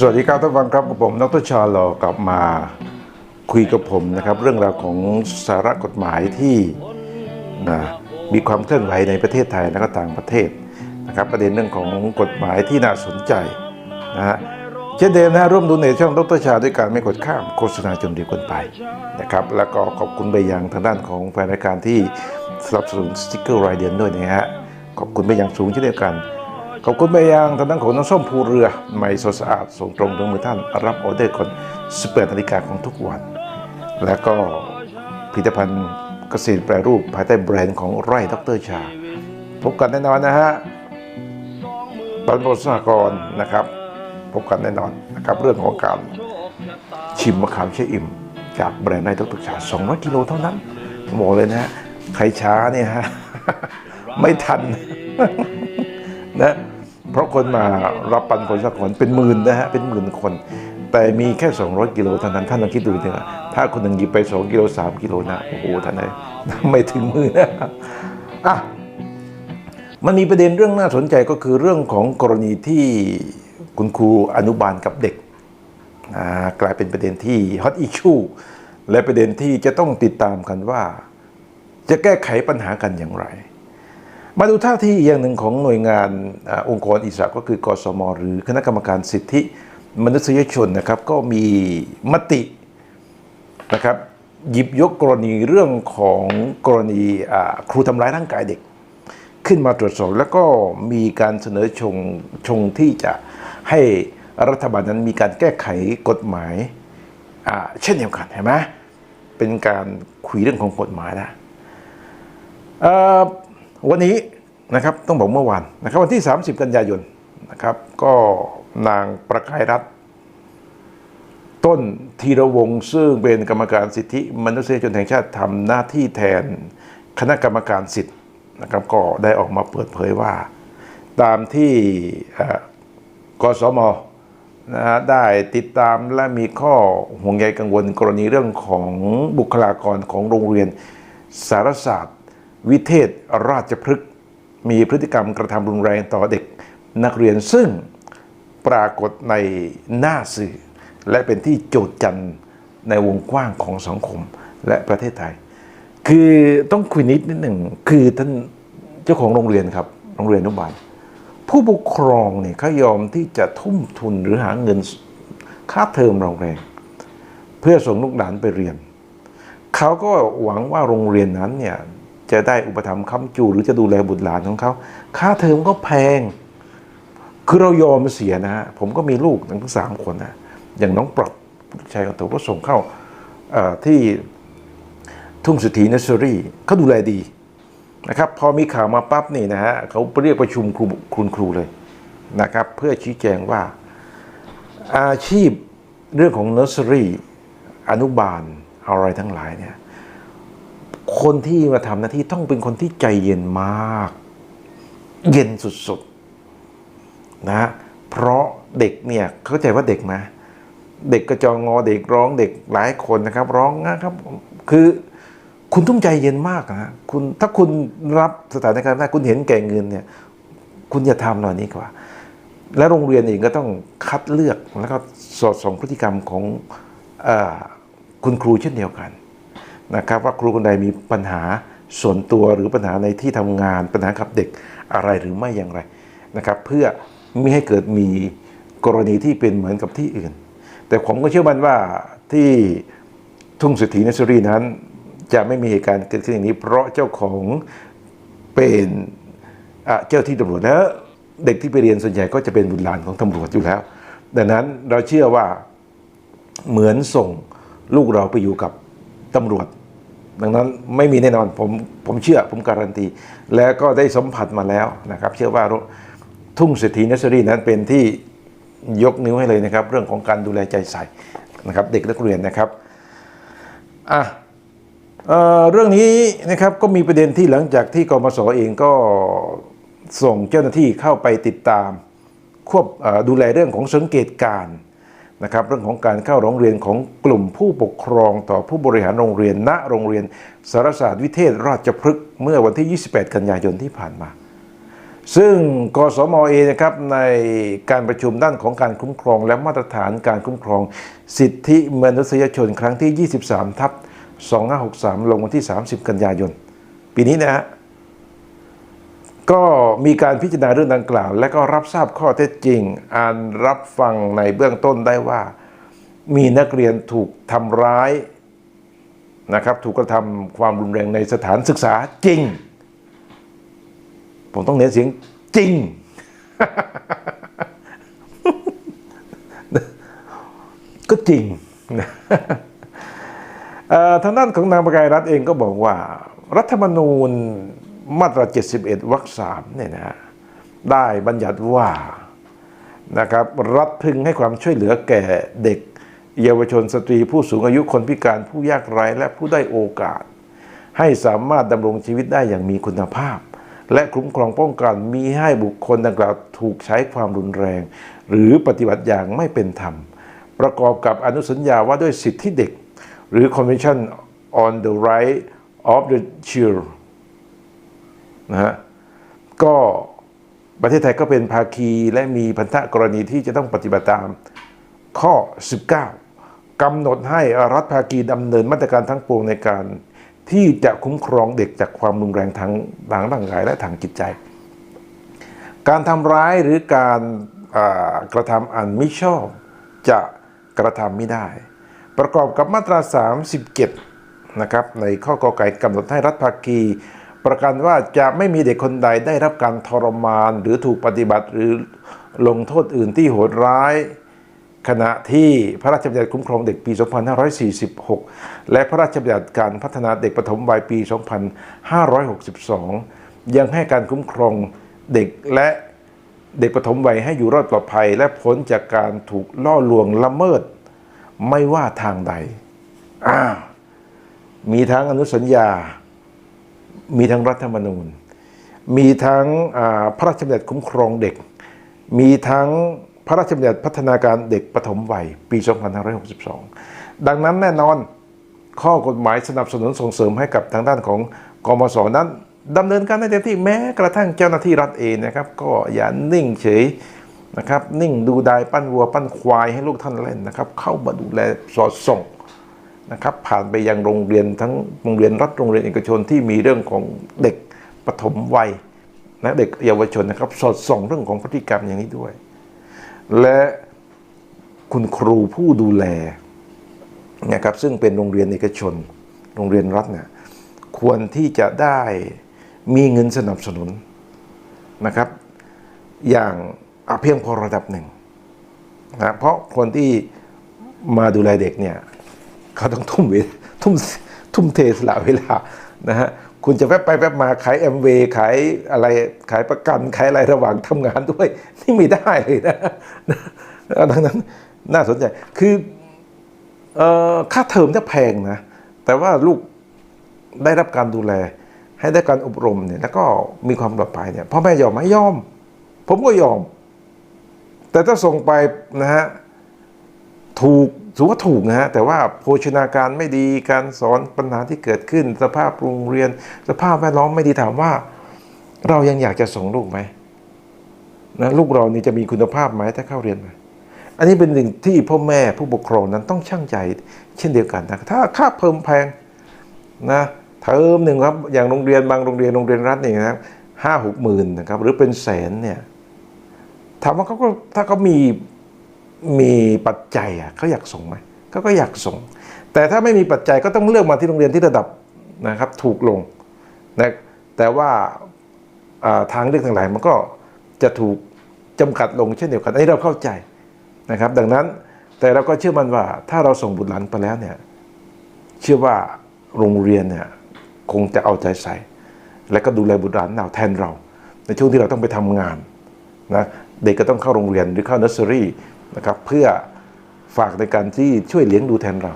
สวัสดีครับท่านฟังครับกับผมดรชาลอกลับมาคุยกับผมนะครับ เรื่องราวของสาระกฎหมายที่นะมีความเคลื่อนไหวในประเทศไทยและก็ต่างประเทศนะครับ ประเด็นเรื่องของกฎหมายที่น่าสนใจนะฮะเช่นเดิมนะร่วมดูในช่องดรชาด้วยการไม่กดข้ามโฆษณาจนดียวเกันไปนะครับ แล้วก็ขอบคุณไปยังทางด้านของแฟนรายการที่สนับสนุนสติ๊กเกอร์รายเดือนด้วยนะฮะขอบคุณไปอย่างสูงเช่นเดียวกัน ขอบคุณไปยังทางด้านของน้ำส้มภูเรือใหม่สดสะอาดส่งตรงถึงมือท่านรับออเดอร์ก่อน18นาฬิกาของทุกวัน แล้วก็ผลิตภัณฑ์เกษตรแปรรูปภายใต้แบรนด์ของไร่ดรชา พบกันแน่นอนนะฮะปันบสากรนะครับ พบกันแน่นอนนะครับเรื่องของการชิมมะขามเชอิ่ม จากแบรนด์ไร่ดรชา 200 กิโลเท่านั้นผมบอกเลยนะฮะใครช้าเนี่ยฮะไม่ทันนะ เพราะคนมารับปันผลสากรเป็นหมื่นนะฮะเป็นหมื่นคน แต่มีแค่ 200 กิโลเท่านั้นท่านลองคิดดูสิว่าถ้าคนหนึ่งหยิบไป 2 กิโล 3 กิโลนะโอ้โหท่านเลยไม่ถึงมือนะอะมันมีประเด็นเรื่องน่าสนใจก็คือเรื่องของกรณีที่คุณครูอนุบาลกับเด็กกลายเป็นประเด็นที่ฮอตอิชูและประเด็นที่จะต้องติดตามกันว่า จะแก้ไขปัญหากันอย่างไร มาดูท่าที่อย่างหนึ่งของหน่วยงานอองค์กรอิสระก็คือกสมหรือคณะกรรมการสิทธิมนุษยชนนะครับก็มีมตินะครับหยิบยกกรณีเรื่องของกรณีครูทำร้ายร่างกายเด็ก ขึ้นมาตรวจสอบแล้วก็มีการเสนอชงชงที่จะให้รัฐบาลนั้นมีการแก้ไขกฎหมายเช่นเดียวกันเห็นไหมเป็นการคุยเรื่องของกฎหมายนะเอ่อ วันนี้นะครับต้องบอกเมื่อวานนะครับวันที่ 30 กันยายนนะครับ ก็นางประกายรัฐต้นธีรวงศ์ซึ่งเป็นกรรมการสิทธิมนุษยชนแห่งชาติทำหน้าที่แทนคณะกรรมการสิทธิ์นะครับก็ได้ออกมาเปิดเผยว่า ตามที่กสมนะฮะได้ติดตามและมีข้อห่วงใยกังวลกรณีเรื่องของบุคลากรของโรงเรียนสารศาสตร์ วิเทศราชพฤกษ์มีพฤติกรรมกระทำรุนแรงต่อเด็กนักเรียนซึ่งปรากฏในหน้าสื่อ และเป็นที่โจทย์จันในวงกว้างของสังคมและประเทศไทย คือต้องคุยนิดนิดหนึ่งคือท่านเจ้าของโรงเรียนครับ โรงเรียนอนุบาลผู้ปกครองเนี่ยเขายอมที่จะทุ่มทุนหรือหาเงินค่าเทอมโรงแรงเพื่อส่งลูกหลานไปเรียน เขาก็หวังว่าโรงเรียนนั้นเนี่ย จะได้อุปถัมภ์ค้ำจูหรือจะดูแลบุตรหลานของเขาค่าเทอมก็แพง คือเรายอมเสียนะฮะผมก็มีลูกทั้งสามคนนะอย่างน้องปรับชายของตัวก็ส่งเข้าที่ทุ่งสุธีเนสซอรี่เขาดูแลดีนะครับ พอมีข่าวมาปั๊บนี่นะฮะเขาเรียกประชุมครูคุณครูเลยนะครับ เพื่อชี้แจงว่าอาชีพเรื่องของเนสซอรี่อนุบาลอะไรทั้งหลายเนี่ย คนที่มาทำหน้าที่ต้องเป็นคนที่ใจเย็นมาก เย็นสุดๆนะเพราะเด็กเนี่ยเข้าใจว่าเด็กไหมเด็กกระจองงอเด็กร้องเด็กหลายคนนะครับ ร้องนะครับ คือคุณต้องใจเย็นมากนะคุณถ้าคุณรับสถานการณ์ได้คุณเห็นแก่เงินเนี่ย คุณอย่าทำเหล่านี้กว่า และโรงเรียนเองก็ต้องคัดเลือกแล้วก็สอดส่องพฤติกรรมของอคุณครูเช่นเดียวกัน นะครับว่าครูคนใดมีปัญหาส่วนตัวหรือปัญหาในที่ทำงานปัญหากับเด็กอะไรหรือไม่อย่างไรนะครับเพื่อไม่ให้เกิดมีกรณีที่เป็นเหมือนกับที่อื่น แต่ผมก็เชื่อมั่นว่าที่ทุ่งสุธีนสุรีนั้น จะไม่มีเหตุการณ์เกิดขึ้นอย่างนี้ เพราะเจ้าของเป็นเจ้าที่ตำรวจแล้วเด็กที่ไปเรียนส่วนใหญ่ก็จะเป็นบุตรหลานของตำรวจอยู่แล้ว ดังนั้นเราเชื่อว่าเหมือนส่งลูกเราไปอยู่กับ ตำรวจ ดังนั้นไม่มีแน่นอนผมผมเชื่อผมการันตี แล้วก็ได้สัมผัสมาแล้วนะครับ เชื่อว่าทุ่งเศรษฐีเนสซอรี่นั้นเป็นที่ยกนิ้วให้เลยนะครับ เรื่องของการดูแลใจใส่นะครับ เด็กนักเรียนนะครับอะเเรื่องนี้นะครับก็มีประเด็นที่หลังจากที่กมสเองก็ส่งเจ้าหน้าที่เข้าไปติดตามควบดูแลเรื่องของสังเกตการณ์ นะครับเรื่องของการเข้าโรงเรียนของกลุ่มผู้ปกครองต่อผู้บริหารโรงเรียนณโรงเรียนสารศาสตร์วิเทศราชพฤกษ์เมื่อวันที่ 28 กันยายนที่ผ่านมา ซึ่งกสมเอนะครับในการประชุมด้านของการคุ้มครอง และมาตรฐานการคุ้มครอง สิทธิมนุษยชนครั้งที่ 23 ทับ 2563 ลงวันที่ 30 กันยายน ปีนี้นะฮะ ก็มีการพิจารณาเรื่องดังกล่าว และก็รับทราบข้อเท็จจริงอ่านรับฟังในเบื้องต้นได้ว่า มีนักเรียนถูกทำร้ายนะครับถูกกระทำความรุนแรงในสถานศึกษาจริง ผมต้องเน้นเสียงจริง ก็จริงนะเอ่อทางด้านของนางประกายรัฐเองก็บอกว่า รัฐธรรมนูญ มาตรา 71 วรรคสามเนี่ยนะได้บัญญัติว่านะครับรัฐพึงให้ความช่วยเหลือแก่เด็ก เยาวชนสตรีผู้สูงอายุคนพิการผู้ยากไร้และผู้ได้โอกาส ให้สามารถดำรงชีวิตได้อย่างมีคุณภาพ และคุ้มครองป้องกันมีให้บุคคลดังกล่าวถูกใช้ความรุนแรง หรือปฏิบัติอย่างไม่เป็นธรรม ประกอบกับอนุสัญญาว่าด้วยสิทธิเด็ก หรือ Convention on the Right of the Child นะฮะก็ประเทศไทยก็เป็นภาคีและมีพันธกรณีที่จะต้องปฏิบัติตามข้อ 19กำหนดให้รัฐภาคีดำเนินมาตรการทั้งปวงในการที่จะคุ้มครองเด็กจากความรุนแรงทางทางร่างกายและทางจิตใจ การทำร้ายหรือการกระทำอันไมิชอบจะกระทำไม่ได้ ประกอบกับมาตรา 37 นะครับในข้อกอไก่กำหนดให้รัฐภาคี ประกันว่าจะไม่มีเด็กคนใดได้รับการทรมาน หรือถูกปฏิบัติหรือลงโทษอื่นที่โหดร้ายขณะที่พระราชบัญญัติคุ้มครองเด็กปี 2546 และพระราชบัญญัติการพัฒนาเด็กปฐมวัยปี 2562 ยังให้การคุ้มครองเด็กและเด็กปฐมวัยให้อยู่รอดปลอดภัย และพ้นจากการถูกล่อลวงละเมิด ไม่ว่าทางใด อ้าว มีทั้งอนุสัญญา มีทั้งรัฐธรรมนูญ มีทั้งพระราชบัญญัติคุ้มครองเด็ก มีทั้งพระราชบัญญัติพัฒนาการเด็กปฐมวัย ปี 2562 ดังนั้นแน่นอนข้อกฎหมายสนับสนุนส่งเสริมให้กับทางด้านของกมสนั้นดำเนินการได้เต็มที่แม้กระทั่งเจ้าหน้าที่รัฐเองนะครับ ก็อย่านิ่งเฉยนะครับ นิ่งดูดายปั้นวัวปั้นควายให้ลูกท่านเล่นนะครับ เข้ามาดูแลสอดส่อง นะครับผ่านไปยังโรงเรียนทั้งโรงเรียนรัฐโรงเรียนเอกชนที่มีเรื่องของเด็กปฐมวัยนะเด็กเยาวชนนะครับ สอดส่องเรื่องของพฤติกรรมอย่างนี้ด้วย และคุณครูผู้ดูแลนะครับซึ่งเป็นโรงเรียนเอกชน โรงเรียนรัฐเนี่ยควรที่จะได้มีเงินสนับสนุนนะครับ อย่างเพียงพอระดับหนึ่งนะเพราะคนที่มาดูแลเด็กเนี่ย เขาต้องทุ่มเวทุ่มทุ่มเทสละเวลานะฮะคุณจะแวบไปแวบมาขายแอมเวขายอะไรขายประกันขายอะไรระหว่างทำงานด้วย นี่ไม่ได้เลยนะนะดังนั้นน่าสนใจคือเอ่อค่าเทอมจะแพงนะ แต่ว่าลูกได้รับการดูแล ให้ได้การอบรมเนี่ยแล้วก็มีความปลอดภัยเนี่ยพ่อแม่ยอมไหมยอม ผมก็ยอม แต่ถ้าส่งไปนะฮะถูก ถือว่าถูกนะฮะแต่ว่าโภชนาการไม่ดีการสอนปัญหาที่เกิดขึ้น สภาพโรงเรียน สภาพแวดล้อมไม่ดีถามว่า เรายังอยากจะส่งลูกไหมนะลูกเรานี่จะมีคุณภาพไหมถ้าเข้าเรียนไหมอันนี้เป็นหนึ่งที่พ่อแม่ผู้ปกครองนั้นต้องช่างใจเช่นเดียวกันนะถ้าค่าเพิ่มแพงนะเทอมหนึ่งครับอย่างโรงเรียนบางโรงเรียนโรงเรียนรัฐนี่นะครับห้าหกหมื่นนะครับหรือเป็นแสนเนี่ยถามว่าเขาก็ถ้าเขามี มีปัจจัยอะเขาอยากส่งไหมเขาก็อยากส่ง แต่ถ้าไม่มีปัจจัยก็ต้องเลือกมาที่โรงเรียนที่ระดับนะครับถูกลงนะแต่ว่าทางเลือกทั้งหลายมันก็จะถูกจำกัดลงเช่นเดียวกันอันนี้เราเข้าใจนะครับ ดังนั้นแต่เราก็เชื่อมันว่าถ้าเราส่งบุตรหลานไปแล้วเนี่ยเชื่อว่าโรงเรียนเนี่ยคงจะเอาใจใส่ และก็ดูแลบุตรหลานเราแทนเรา ในช่วงที่เราต้องไปทำงานนะเด็กก็ต้องเข้าโรงเรียนหรือเข้าเนอร์เซอรี่ นะครับเพื่อฝากในการที่ช่วยเลี้ยงดูแทนเรา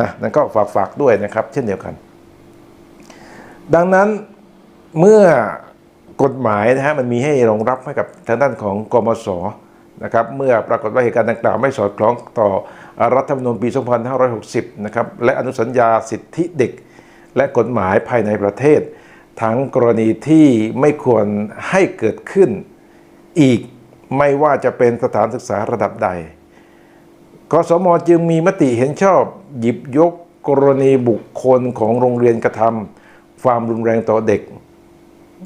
นะนั่นก็ฝากฝากด้วยนะครับ เช่นเดียวกัน ดังนั้นเมื่อกฎหมายนะฮะมันมีให้รองรับให้กับทางด้านของกมสนะครับเมื่อปรากฏว่าเหตุการณ์ดังกล่าวไม่สอดคล้องต่อรัฐธรรมนูญปี 2560 นะครับและอนุสัญญาสิทธิเด็ก และกฎหมายภายในประเทศ ทั้งกรณีที่ไม่ควรให้เกิดขึ้นอีก ไม่ว่าจะเป็นสถานศึกษาระดับใด กสมจึงมีมติเห็นชอบหยิบยกกรณีบุคคลของโรงเรียนกระทำความรุนแรงต่อเด็ก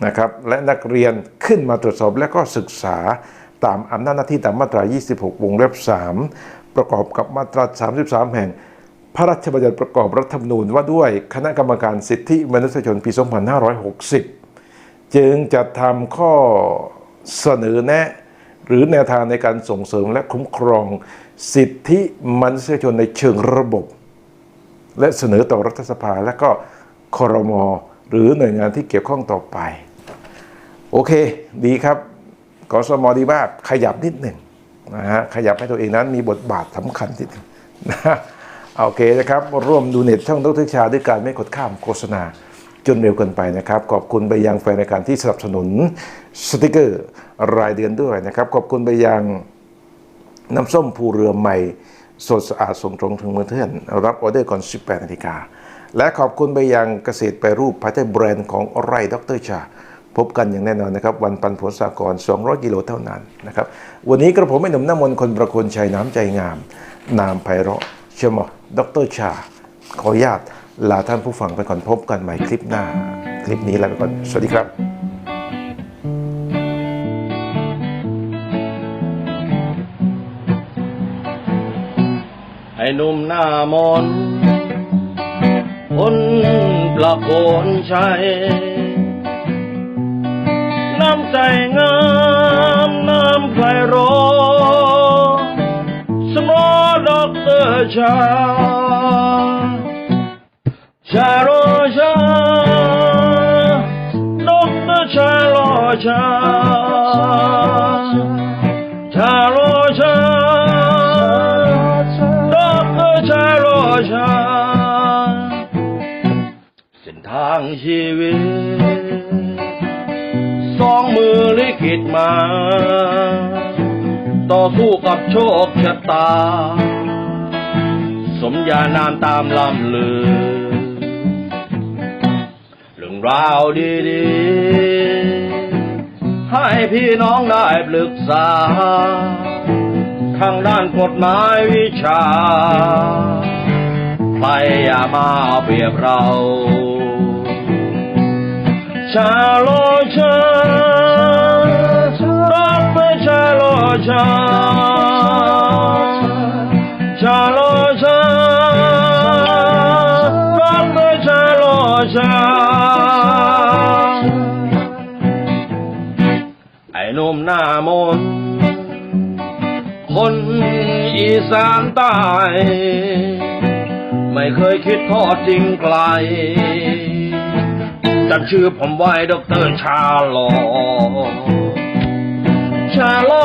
นะครับและนักเรียนขึ้นมาตรวจสอบและก็ศึกษาตามอำนาจหน้าที่ตามมาตรา 26 วงเล็บ 3 ประกอบกับมาตรา 33 แห่ง พระราชบัญญัติประกอบรัฐธรรมนูญว่าด้วยคณะกรรมการสิทธิมนุษยชนปี 2560 จึงจะทำข้อเสนอแนะ หรือแนวทางในการส่งเสริมและคุ้มครอง สิทธิมนุษยชนในเชิงระบบ และเสนอต่อรัฐสภาและก็คอรมอหรือหน่วยงานที่เกี่ยวข้องต่อไป โอเค ดีครับกสมดีมากขยับนิดหนึ่งนะฮะขยับให้ตัวเองนั้นมีบทบาทสำคัญนิดหนึ่งนะฮะโอเคนะครับ ร่วมดูเน็ตช่องดรชาด้วยการไม่กดข้ามโฆษณา จนเร็วเกินไปนะครับ ขอบคุณไปยังแฟนรายการที่สนับสนุนสติกเกอร์รายเดือนด้วยนะครับ ขอบคุณไปยังน้ำส้มภูเรือใหม่ สดสะอาดส่งตรงถึงมือเพื่อน รับออเดอร์ก่อน 18นาฬิกาและขอบคุณไปยังเกษตรแปรรูปภายใต้แบรนด์ของไร่ดรชา พบกันอย่างแน่นอนนะครับ วันปันผลสากร200 กิโลเท่านั้นนะครับ วันนี้กระผมไม่หนุ่มน้ำมนต์คนประคุณชัยน้ำใจงาม นามไพเราะเชมอดรชา ขออนุญาต ลาท่านผู้ฟังไปก่อนพบกันใหม่คลิปหน้า คลิปนี้ลาไปก่อน สวัสดีครับไอ้หนุ่มหน้ามนคนประโคนชัย น้ำใจงาม น้ำไพเราะสมอดอกเตอร์ชา ชาโรชาดอกตอร์ชาโรชาชาโรชาดอกเตอร์ชาโรชาเส้นทางชีวิตสองมือลิขิตมาต่อสู้กับโชคชะตา สมญานามตามลำลือ รื่องราวดีๆ ให้พี่น้องได้ปรึกษา ทางด้านกฎหมายวิชา ไปอย่ามาเอาเปรียบเรา ชาโลชา หน้ามน คนอีสานใต้ไม่เคยคิดทอดจริงไกลจัดชื่อผมไว้ดอกเตอรชาลอชาลอ